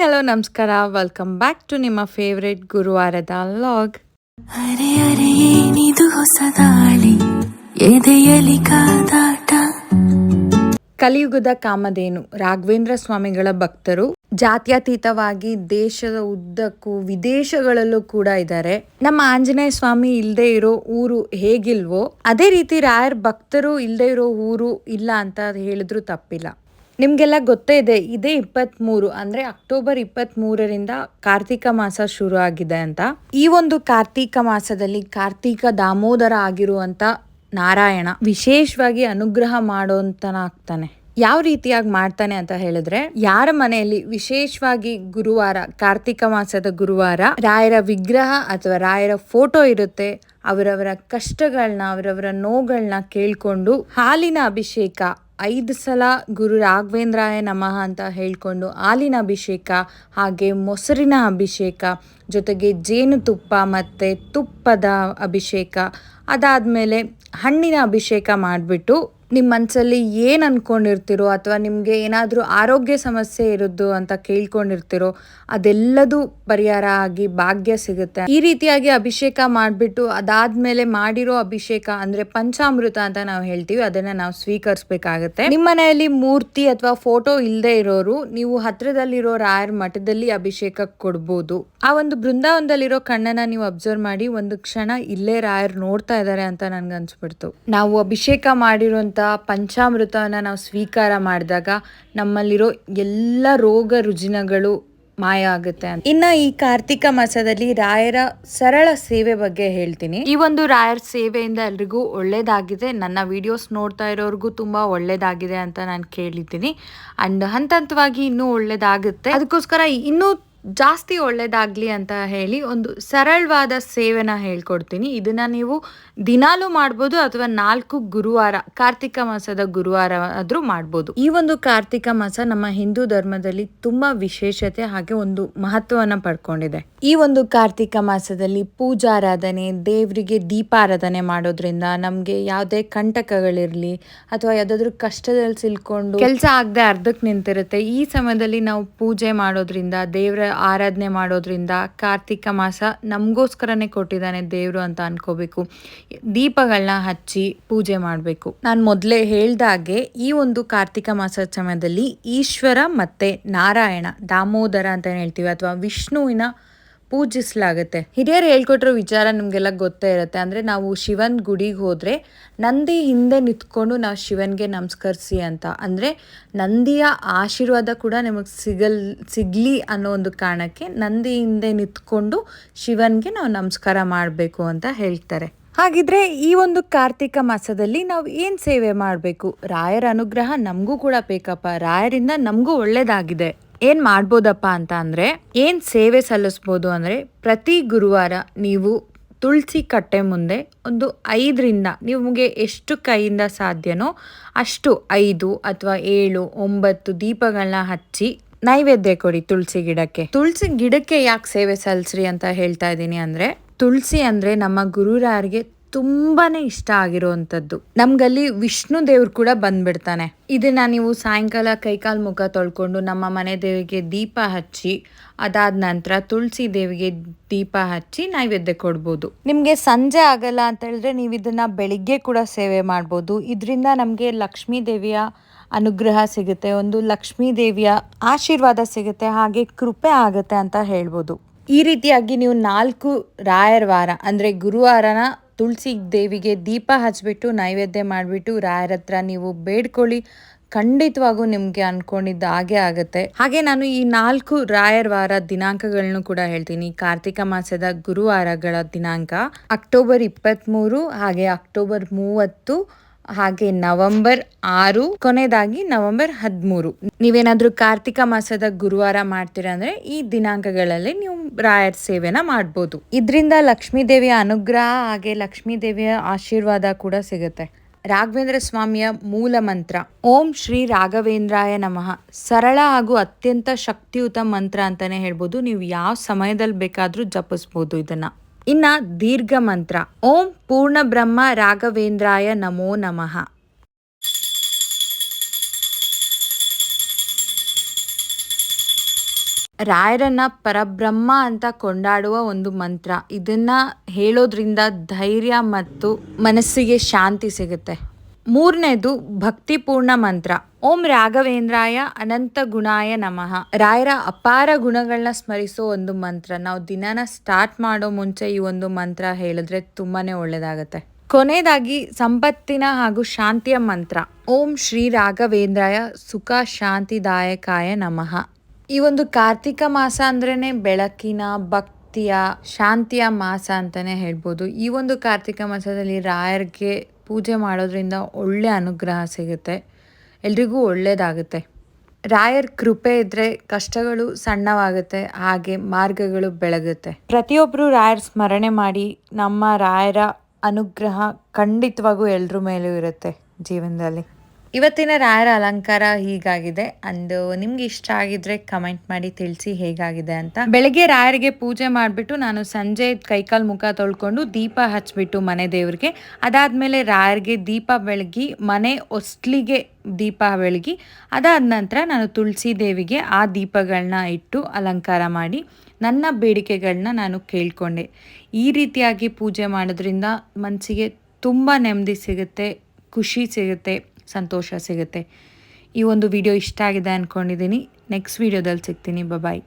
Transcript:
Hello ನಮಸ್ಕಾರ. Welcome back to ನಿಮ್ಮ favourite ಗುರುವಾರದ ಲಾಗ್ ಅರೆ ಅರೆ ಏನಿದು ಹೊಸದಾಳಿ ಎದೆಯಲಿ ಕಾದಾಟ? ಕಲಿಯುಗದ ಕಾಮಧೇನು. ರಾಘವೇಂದ್ರ ಸ್ವಾಮಿಗಳ ಭಕ್ತರು ಜಾತ್ಯತೀತವಾಗಿ ದೇಶದ ಉದ್ದಕ್ಕೂ ವಿದೇಶಗಳಲ್ಲೂ ಕೂಡ ಇದ್ದಾರೆ. ನಮ್ಮ ಆಂಜನೇಯ ಸ್ವಾಮಿ ಇಲ್ಲದೆ ಇರೋ ಊರು ಹೇಗಿಲ್ವೋ ಅದೇ ರೀತಿ ರಾಯರ್ ಭಕ್ತರು ಇಲ್ಲದೆ ಇರೋ ಊರು ಇಲ್ಲ ಅಂತ ಹೇಳಿದ್ರು ತಪ್ಪಿಲ್ಲ. ನಿಮಗೆಲ್ಲ ಗೊತ್ತೇ ಇದೆ, ಇದೇ ಇಪ್ಪತ್ತ್ಮೂರು ಅಂದರೆ ಅಕ್ಟೋಬರ್ ಇಪ್ಪತ್ತ್ಮೂರರಿಂದ ಕಾರ್ತಿಕ ಮಾಸ ಶುರು ಆಗಿದೆ ಅಂತ. ಈ ಒಂದು ಕಾರ್ತಿಕ ಮಾಸದಲ್ಲಿ ಕಾರ್ತಿಕ ದಾಮೋದರ ಆಗಿರುವಂಥ ನಾರಾಯಣ ವಿಶೇಷವಾಗಿ ಅನುಗ್ರಹ ಮಾಡೋಂತನಾಗ್ತಾನೆ. ಯಾವ ರೀತಿಯಾಗಿ ಮಾಡ್ತಾನೆ ಅಂತ ಹೇಳಿದ್ರೆ, ಯಾರ ಮನೆಯಲ್ಲಿ ವಿಶೇಷವಾಗಿ ಗುರುವಾರ, ಕಾರ್ತಿಕ ಮಾಸದ ಗುರುವಾರ ರಾಯರ ವಿಗ್ರಹ ಅಥವಾ ರಾಯರ ಫೋಟೋ ಇರುತ್ತೆ, ಅವರವರ ಕಷ್ಟಗಳನ್ನ ಅವರವರ ನೋವುಗಳನ್ನ ಕೇಳಿಕೊಂಡು ಹಾಲಿನ ಅಭಿಷೇಕ ಐದು ಸಲ ಗುರು ರಾಘವೇಂದ್ರಾಯ ನಮಃ ಅಂತ ಹೇಳಿಕೊಂಡು ಹಾಲಿನ ಅಭಿಷೇಕ ಹಾಗೆ ಮೊಸರಿನ ಅಭಿಷೇಕ, ಜೊತೆಗೆ ಜೇನುತುಪ್ಪ ಮತ್ತು ತುಪ್ಪದ ಅಭಿಷೇಕ, ಅದಾದಮೇಲೆ ಹಣ್ಣಿನ ಅಭಿಷೇಕ ಮಾಡಿಬಿಟ್ಟು ನಿಮ್ಮ ಮನಸ್ಸಲ್ಲಿ ಏನು ಅಂದ್ಕೊಂಡಿರ್ತೀರೋ ಅಥವಾ ನಿಮಗೆ ಏನಾದರೂ ಆರೋಗ್ಯ ಸಮಸ್ಯೆ ಇರೋದು ಅಂತ ಕೇಳ್ಕೊಂಡಿರ್ತೀರೋ, ಅದೆಲ್ಲದೂ ಪರಿಹಾರ ಆಗಿ ಭಾಗ್ಯ ಸಿಗುತ್ತೆ. ಈ ರೀತಿಯಾಗಿ ಅಭಿಷೇಕ ಮಾಡಿಬಿಟ್ಟು ಅದಾದ್ಮೇಲೆ ಮಾಡಿರೋ ಅಭಿಷೇಕ ಅಂದ್ರೆ ಪಂಚಾಮೃತ ಅಂತ ನಾವು ಹೇಳ್ತೀವಿ, ಅದನ್ನ ನಾವು ಸ್ವೀಕರಿಸಬೇಕಾಗತ್ತೆ. ನಿಮ್ಮ ಮನೆಯಲ್ಲಿ ಮೂರ್ತಿ ಅಥವಾ ಫೋಟೋ ಇಲ್ಲದೆ ಇರೋರು, ನೀವು ಹತ್ರದಲ್ಲಿರೋ ರಾಯರ್ ಮಠದಲ್ಲಿ ಅಭಿಷೇಕ ಕೊಡ್ಬೋದು. ಆ ಒಂದು ಬೃಂದಾವನದಲ್ಲಿರೋ ಕಣ್ಣನ ನೀವು ಅಬ್ಸರ್ವ್ ಮಾಡಿ, ಒಂದು ಕ್ಷಣ ಇಲ್ಲೇ ರಾಯರ್ ನೋಡ್ತಾ ಇದ್ದಾರೆ ಅಂತ ನನ್ಗೆ ಅನ್ಸ್ಬಿಡ್ತು ನಾವು ಅಭಿಷೇಕ ಮಾಡಿರುವಂತ ಪಂಚಾಮೃತವನ್ನ ನಾವು ಸ್ವೀಕಾರ ಮಾಡಿದಾಗ ನಮ್ಮಲ್ಲಿರೋ ಎಲ್ಲ ರೋಗ ರುಜಿನಗಳು ಮಾಯ ಆಗುತ್ತೆ ಇನ್ನ ಈ ಕಾರ್ತಿಕ ಮಾಸದಲ್ಲಿ ರಾಯರ ಸರಳ ಸೇವೆ ಬಗ್ಗೆ ಹೇಳ್ತೀನಿ. ಈ ಒಂದು ರಾಯರ ಸೇವೆಯಿಂದ ಎಲ್ರಿಗೂ ಒಳ್ಳೇದಾಗಿದೆ. ನನ್ನ ವಿಡಿಯೋಸ್ ನೋಡ್ತಾ ಇರೋರ್ಗೂ ತುಂಬಾ ಒಳ್ಳೇದಾಗಿದೆ ಅಂತ ನಾನು ಕೇಳಿದ್ದೀನಿ. ಅಂಡ್ ಹಂತ ಹಂತವಾಗಿ ಇನ್ನೂ ಒಳ್ಳೇದಾಗುತ್ತೆ. ಅದಕ್ಕೋಸ್ಕರ ಇನ್ನೂ ಜಾಸ್ತಿ ಒಳ್ಳೆಯದಾಗಲಿ ಅಂತ ಹೇಳಿ ಒಂದು ಸರಳವಾದ ಸೇವೆನ ಹೇಳ್ಕೊಡ್ತೀನಿ. ಇದನ್ನ ನೀವು ದಿನಾಲೂ ಮಾಡ್ಬೋದು ಅಥವಾ ನಾಲ್ಕು ಗುರುವಾರ, ಕಾರ್ತಿಕ ಮಾಸದ ಗುರುವಾರ ಆದ್ರೂ ಮಾಡ್ಬೋದು. ಈ ಒಂದು ಕಾರ್ತಿಕ ಮಾಸ ನಮ್ಮ ಹಿಂದೂ ಧರ್ಮದಲ್ಲಿ ತುಂಬಾ ವಿಶೇಷತೆ ಹಾಗೆ ಒಂದು ಮಹತ್ವವನ್ನು ಪಡ್ಕೊಂಡಿದೆ. ಈ ಒಂದು ಕಾರ್ತಿಕ ಮಾಸದಲ್ಲಿ ಪೂಜಾರಾಧನೆ, ದೇವರಿಗೆ ದೀಪಾರಾಧನೆ ಮಾಡೋದ್ರಿಂದ ನಮಗೆ ಯಾವುದೇ ಕಂಟಕಗಳಿರಲಿ ಅಥವಾ ಯಾವುದಾದ್ರೂ ಕಷ್ಟದಲ್ಲಿ ಸಿಲ್ಕೊಂಡು ಕೆಲಸ ಆಗದೆ ಅರ್ಧಕ್ಕೆ ನಿಂತಿರುತ್ತೆ. ಈ ಸಮಯದಲ್ಲಿ ನಾವು ಪೂಜೆ ಮಾಡೋದ್ರಿಂದ ದೇವರ ಆರಾಧನೆ ಮಾಡೋದ್ರಿಂದ ಕಾರ್ತಿಕ ಮಾಸ ನಮಗೋಸ್ಕರನೇ ಕೊಟ್ಟಿದ್ದಾನೆ ದೇವರು ಅಂತ ಅನ್ಕೋಬೇಕು. ದೀಪಗಳನ್ನ ಹಚ್ಚಿ ಪೂಜೆ ಮಾಡಬೇಕು. ನಾನು ಮೊದಲೇ ಹೇಳ್ದಾಗೆ ಈ ಒಂದು ಕಾರ್ತಿಕ ಮಾಸದ ಸಮಯದಲ್ಲಿ ಈಶ್ವರ ಮತ್ತೆ ನಾರಾಯಣ, ದಾಮೋದರ ಅಂತ ಹೇಳ್ತೀವಿ, ಅಥವಾ ವಿಷ್ಣುವಿನ ಪೂಜಿಸಲಾಗುತ್ತೆ. ಹಿರಿಯರು ಹೇಳ್ಕೊಟ್ಟಿರೋ ವಿಚಾರ ನಮಗೆಲ್ಲ ಗೊತ್ತೇ ಇರುತ್ತೆ. ಅಂದರೆ ನಾವು ಶಿವನ್ ಗುಡಿಗೆ ಹೋದರೆ ನಂದಿ ಹಿಂದೆ ನಿಂತ್ಕೊಂಡು ನಾವು ಶಿವನ್ಗೆ ನಮಸ್ಕರಿಸಿ ಅಂತ. ಅಂದರೆ ನಂದಿಯ ಆಶೀರ್ವಾದ ಕೂಡ ನಿಮಗೆ ಸಿಗಲ್, ಸಿಗಲಿ ಅನ್ನೋ ಒಂದು ಕಾರಣಕ್ಕೆ ನಂದಿ ಹಿಂದೆ ನಿಂತ್ಕೊಂಡು ಶಿವನ್ಗೆ ನಾವು ನಮಸ್ಕಾರ ಮಾಡಬೇಕು ಅಂತ ಹೇಳ್ತಾರೆ. ಹಾಗಿದ್ರೆ ಈ ಒಂದು ಕಾರ್ತಿಕ ಮಾಸದಲ್ಲಿ ನಾವು ಏನು ಸೇವೆ ಮಾಡಬೇಕು? ರಾಯರ ಅನುಗ್ರಹ ನಮಗೂ ಕೂಡ ಬೇಕಪ್ಪ. ರಾಯರಿಂದ ನಮಗೂ ಒಳ್ಳೇದಾಗಿದೆ. ಏನ್ ಮಾಡ್ಬೋದಪ್ಪ ಅಂತ ಅಂದ್ರೆ, ಏನ್ ಸೇವೆ ಸಲ್ಲಿಸ್ಬೋದು ಅಂದ್ರೆ, ಪ್ರತಿ ಗುರುವಾರ ನೀವು ತುಳಸಿ ಕಟ್ಟೆ ಮುಂದೆ ಒಂದು ಐದರಿಂದ ನಿಮಗೆ ಎಷ್ಟು ಕೈಯಿಂದ ಸಾಧ್ಯನೋ ಅಷ್ಟು ಐದು ಅಥವಾ ಏಳು, ಒಂಬತ್ತು ದೀಪಗಳನ್ನ ಹಚ್ಚಿ ನೈವೇದ್ಯ ಕೊಡಿ ತುಳಸಿ ಗಿಡಕ್ಕೆ. ತುಳಸಿ ಗಿಡಕ್ಕೆ ಯಾಕೆ ಸೇವೆ ಸಲ್ಲಿಸ್ರಿ ಅಂತ ಹೇಳ್ತಾ ಇದ್ದೀನಿ ಅಂದ್ರೆ, ತುಳಸಿ ಅಂದ್ರೆ ನಮ್ಮ ಗುರುರಾಯರಿಗೆ ತುಂಬಾನೇ ಇಷ್ಟ ಆಗಿರುವಂಥದ್ದು ನಮ್ಗಲ್ಲಿ ವಿಷ್ಣು ದೇವ್ರು ಕೂಡ ಬಂದ್ಬಿಡ್ತಾನೆ. ಇದನ್ನ ನೀವು ಸಾಯಂಕಾಲ ಕೈಕಾಲ್ ಮುಖ ತೊಳ್ಕೊಂಡು ನಮ್ಮ ಮನೆ ದೇವಿಗೆ ದೀಪ ಹಚ್ಚಿ, ಅದಾದ ನಂತರ ತುಳಸಿ ದೇವಿಗೆ ದೀಪ ಹಚ್ಚಿ ನೈವೇದ್ಯ ಕೊಡ್ಬೋದು. ನಿಮಗೆ ಸಂಜೆ ಆಗಲ್ಲ ಅಂತ ಹೇಳಿದ್ರೆ ನೀವು ಇದನ್ನ ಬೆಳಿಗ್ಗೆ ಕೂಡ ಸೇವೆ ಮಾಡ್ಬೋದು. ಇದರಿಂದ ನಮಗೆ ಲಕ್ಷ್ಮೀ ದೇವಿಯ ಅನುಗ್ರಹ ಸಿಗುತ್ತೆ, ಒಂದು ಲಕ್ಷ್ಮೀ ದೇವಿಯ ಆಶೀರ್ವಾದ ಸಿಗುತ್ತೆ, ಹಾಗೆ ಕೃಪೆ ಆಗುತ್ತೆ ಅಂತ ಹೇಳ್ಬೋದು. ಈ ರೀತಿಯಾಗಿ ನೀವು ನಾಲ್ಕು ರಾಯರ ವಾರ, ಅಂದರೆ ಗುರುವಾರನ ತುಳಸಿ ದೇವಿಗೆ ದೀಪ ಹಚ್ಚಿಬಿಟ್ಟು ನೈವೇದ್ಯ ಮಾಡಿಬಿಟ್ಟು, ರಾಯರ ಹತ್ರ ನೀವು ಬೇಡ್ಕೊಳ್ಳಿ. ಖಂಡಿತವಾಗೂ ನಿಮಗೆ ಅನ್ಕೊಂಡಿದ್ದ ಹಾಗೆ ಆಗುತ್ತೆ. ಹಾಗೆ ನಾನು ಈ ನಾಲ್ಕು ರಾಯರ್ ವಾರ ದಿನಾಂಕಗಳನ್ನು ಕೂಡ ಹೇಳ್ತೀನಿ. ಕಾರ್ತಿಕ ಮಾಸದ ಗುರುವಾರಗಳ ದಿನಾಂಕ ಅಕ್ಟೋಬರ್ ಇಪ್ಪತ್ತ್ಮೂರು ಹಾಗೆ ಅಕ್ಟೋಬರ್ ಮೂವತ್ತು ಹಾಗೆ ನವೆಂಬರ್ ಆರು, ಕೊನೆಯದಾಗಿ ನವೆಂಬರ್ ಹದಿಮೂರು. ನೀವೇನಾದ್ರೂ ಕಾರ್ತಿಕ ಮಾಸದ ಗುರುವಾರ ಮಾಡ್ತೀರಾ ಅಂದ್ರೆ ಈ ದಿನಾಂಕಗಳಲ್ಲಿ ನೀವು ರಾಯರ್ ಸೇವೆನ ಮಾಡ್ಬೋದು. ಇದರಿಂದ ಲಕ್ಷ್ಮೀ ದೇವಿಯ ಅನುಗ್ರಹ ಹಾಗೆ ಲಕ್ಷ್ಮೀ ದೇವಿಯ ಆಶೀರ್ವಾದ ಕೂಡ ಸಿಗುತ್ತೆ. ರಾಘವೇಂದ್ರ ಸ್ವಾಮಿಯ ಮೂಲ ಮಂತ್ರ, ಓಂ ಶ್ರೀ ರಾಘವೇಂದ್ರಾಯ ನಮಃ. ಸರಳ ಹಾಗೂ ಅತ್ಯಂತ ಶಕ್ತಿಯುತ ಮಂತ್ರ ಅಂತಾನೆ ಹೇಳ್ಬೋದು. ನೀವು ಯಾವ ಸಮಯದಲ್ಲಿ ಬೇಕಾದರೂ ಜಪಿಸ್ಬೋದು ಇದನ್ನ. ಇನ್ನ ದೀರ್ಘ ಮಂತ್ರ. ಓಂ ಪೂರ್ಣ ಬ್ರಹ್ಮ ರಾಘವೇಂದ್ರಾಯ ನಮೋ ನಮಃ. ರಾಯರನ್ನ ಪರಬ್ರಹ್ಮ ಅಂತ ಕೊಂಡಾಡುವ ಒಂದು ಮಂತ್ರ. ಇದನ್ನ ಹೇಳೋದ್ರಿಂದ ಧೈರ್ಯ ಮತ್ತು ಮನಸ್ಸಿಗೆ ಶಾಂತಿ ಸಿಗುತ್ತೆ. ಮೂರನೇದು ಭಕ್ತಿಪೂರ್ಣ ಮಂತ್ರ. ಓಂ ರಾಘವೇಂದ್ರಾಯ ಅನಂತ ಗುಣಾಯ ನಮಃ. ರಾಯರ ಅಪಾರ ಗುಣಗಳನ್ನ ಸ್ಮರಿಸೋ ಒಂದು ಮಂತ್ರ. ನಾವು ದಿನನ ಸ್ಟಾರ್ಟ್ ಮಾಡೋ ಮುಂಚೆ ಈ ಒಂದು ಮಂತ್ರ ಹೇಳಿದ್ರೆ ತುಂಬಾನೇ ಒಳ್ಳೇದಾಗತ್ತೆ. ಕೊನೆಯದಾಗಿ ಸಂಪತ್ತಿನ ಹಾಗೂ ಶಾಂತಿಯ ಮಂತ್ರ. ಓಂ ಶ್ರೀ ರಾಘವೇಂದ್ರಾಯ ಸುಖ ಶಾಂತಿದಾಯಕಾಯ ನಮಃ. ಈ ಒಂದು ಕಾರ್ತಿಕ ಮಾಸ ಅಂದ್ರೇ ಬೆಳಕಿನ, ಭಕ್ತಿಯ, ಶಾಂತಿಯ ಮಾಸ ಅಂತಾನೆ ಹೇಳ್ಬೋದು. ಈ ಒಂದು ಕಾರ್ತಿಕ ಮಾಸದಲ್ಲಿ ರಾಯರ್ಗೆ ಪೂಜೆ ಮಾಡೋದ್ರಿಂದ ಒಳ್ಳೆ ಅನುಗ್ರಹ ಸಿಗುತ್ತೆ. ಎಲ್ರಿಗೂ ಒಳ್ಳೆಯದಾಗುತ್ತೆ ರಾಯರ್ ಕೃಪೆ ಇದ್ರೆ ಕಷ್ಟಗಳು ಸಣ್ಣವಾಗುತ್ತೆ, ಹಾಗೆ ಮಾರ್ಗಗಳು ಬೆಳಗುತ್ತೆ. ಪ್ರತಿಯೊಬ್ಬರು ರಾಯರ್ ಸ್ಮರಣೆ ಮಾಡಿ ನಮ್ಮ ರಾಯರ ಅನುಗ್ರಹ ಖಂಡಿತವಾಗೂ ಎಲ್ರ ಮೇಲೂ ಇರುತ್ತೆ ಜೀವನದಲ್ಲಿ. ಇವತ್ತಿನ ರಾಯರ ಅಲಂಕಾರ ಹೀಗಾಗಿದೆ. ಅಂದು ನಿಮ್ಗೆ ಇಷ್ಟ ಆಗಿದ್ರೆ ಕಮೆಂಟ್ ಮಾಡಿ ತಿಳಿಸಿ ಹೇಗಾಗಿದೆ ಅಂತ. ಬೆಳಗ್ಗೆ ರಾಯರಿಗೆ ಪೂಜೆ ಮಾಡಿಬಿಟ್ಟು ನಾನು ಸಂಜೆ ಕೈಕಾಲು ಮುಖ ತೊಳ್ಕೊಂಡು ದೀಪ ಹಚ್ಬಿಟ್ಟು ಮನೆ ದೇವ್ರಿಗೆ. ಅದಾದಮೇಲೆ ರಾಯರಿಗೆ ದೀಪ ಬೆಳಗಿ, ಮನೆ ಹೊಸ್ಲಿಗೆ ದೀಪ ಬೆಳಗಿ, ಅದಾದ ನಂತರ ನಾನು ತುಳಸಿ ದೇವಿಗೆ ಆ ದೀಪಗಳನ್ನ ಇಟ್ಟು ಅಲಂಕಾರ ಮಾಡಿ ನನ್ನ ಬೇಡಿಕೆಗಳನ್ನ ನಾನು ಕೇಳಿಕೊಂಡೆ. ಈ ರೀತಿಯಾಗಿ ಪೂಜೆ ಮಾಡೋದ್ರಿಂದ ಮನಸ್ಸಿಗೆ ತುಂಬ ನೆಮ್ಮದಿ ಸಿಗುತ್ತೆ, ಖುಷಿ ಸಿಗುತ್ತೆ. ಸಂತೋಷ ಸಿಗುತ್ತೆ. ಈ ಒಂದು ವಿಡಿಯೋ ಇಷ್ಟ ಆಗಿದೆ ಅಂದ್ಕೊಂಡಿದ್ದೀನಿ ನೆಕ್ಸ್ಟ್ ವಿಡಿಯೋದಲ್ಲಿ ಸಿಗ್ತೀನಿ. ಬಾಯ್